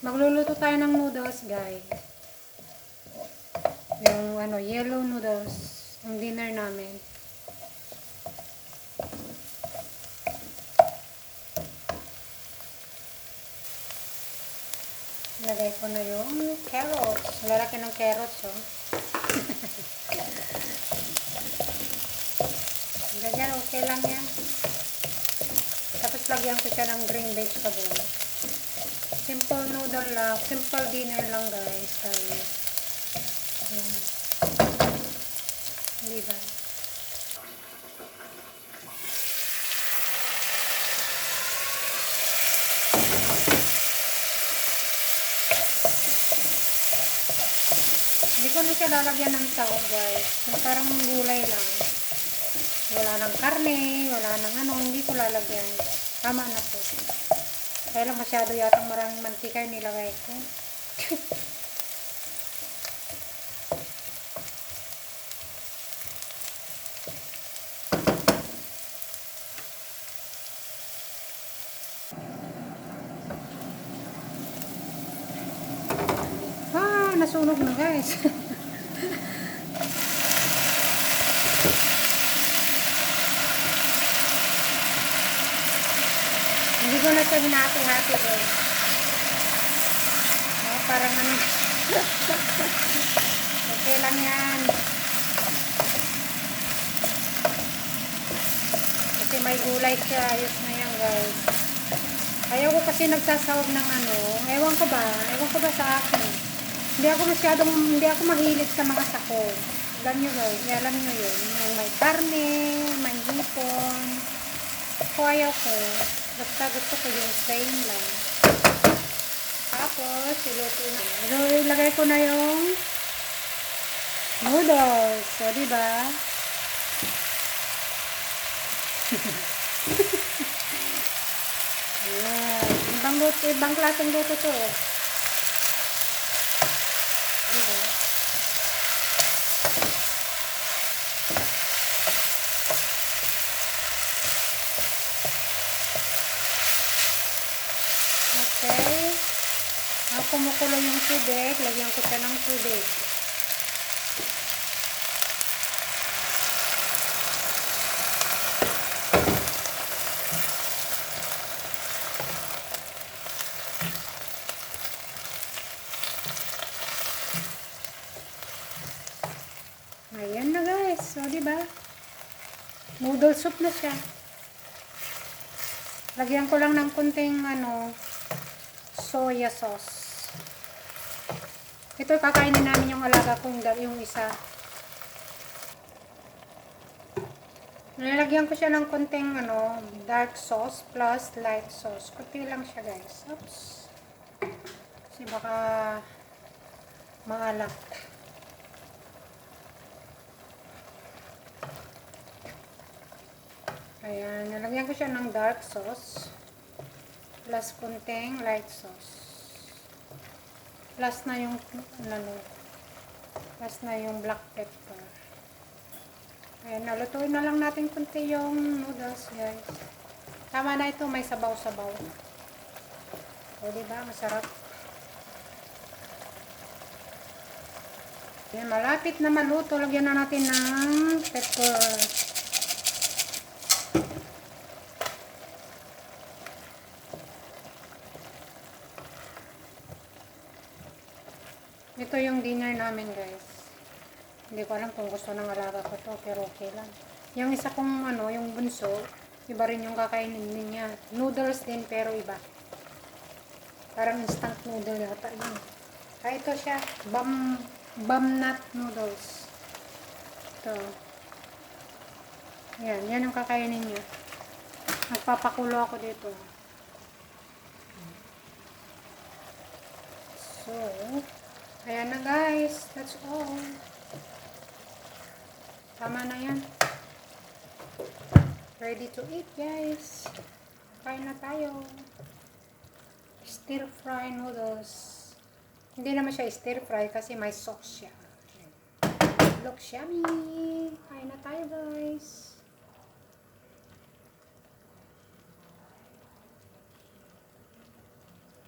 Magluluto tayo ng noodles, guys. Yung ano, yellow noodles. Ang dinner namin. Lagay ko na yung carrots. Lalaki ng carrots, oh. Ganyan, okay lang yan. Tapos lagyan ko siya ng green vegetable. Simple noodle lang. Simple dinner lang, guys. Kaya, yan. Di ba? Hindi ko na siya lalagyan ng sahog, guys. Parang gulay lang. Wala nang karne, wala nang ano, hindi ko lalagyan. Tama na po. Kaya lang masyado yatang maraming mantika yung nilagay ko. ah, nasunog na guys. Hindi ko na siya hinati-hati eh. Oh, parang ano. okay lang yan. Kasi may gulay siya. Ayos na yan guys. Ayaw ko kasi nagsasawag ng ano. Ewan ko ba? Ewan ko ba sa akin? Hindi ako masyadong, hindi ako mahilig sa mga sako. Alam nyo guys, alam nyo yun. May karne, may hipon. Ako ayaw ko. Basta gusto ko yung plain lang. Tapos, iluto na. Ilo, ilagay ko na yung noodles. O, diba? Ayan. Ibang luto, ibang klaseng luto to. Diba? Okay. Ang kumukulo yung tubig, lagyan ko siya ng tubig. Ayan na guys. O, diba? Noodle soup na siya. Lagyan ko lang ng kunting ano, soya sauce. Ito kakainin namin yung alaga kong yung isa. Nilagyan ko siya ng kunting ano, dark sauce plus light sauce. Kunti lang siya guys. Oops. Kasi baka maalat. Ayan, nalagyan ko siya ng dark sauce. Plus kunting light sauce. Plus na yung, ano, plus na yung black pepper. Ayan, nalutuin na lang natin kunti yung noodles, guys. Tama na ito, may sabaw-sabaw. O, diba? Masarap. Ayan, malapit na maluto. Lagyan na natin ng pepper. Ito yung dinner namin guys. Hindi ko alam kung gusto ng alaga ko to, pero okay lang. Yung isa kong ano, yung bunso, iba rin yung kakainin niya. Noodles din, pero iba. Parang instant noodle yata yun. Ah, ito siya. Bam, bam nut noodles. Ito. Yan, yan ang kakainin niya. Nagpapakulo ako dito. So, ayan na guys. That's all. Tama na yan. Ready to eat guys. Kain na tayo. Stir fry noodles. Hindi naman siya stir fry kasi may sauce siya. Looks yummy. Kain na tayo guys.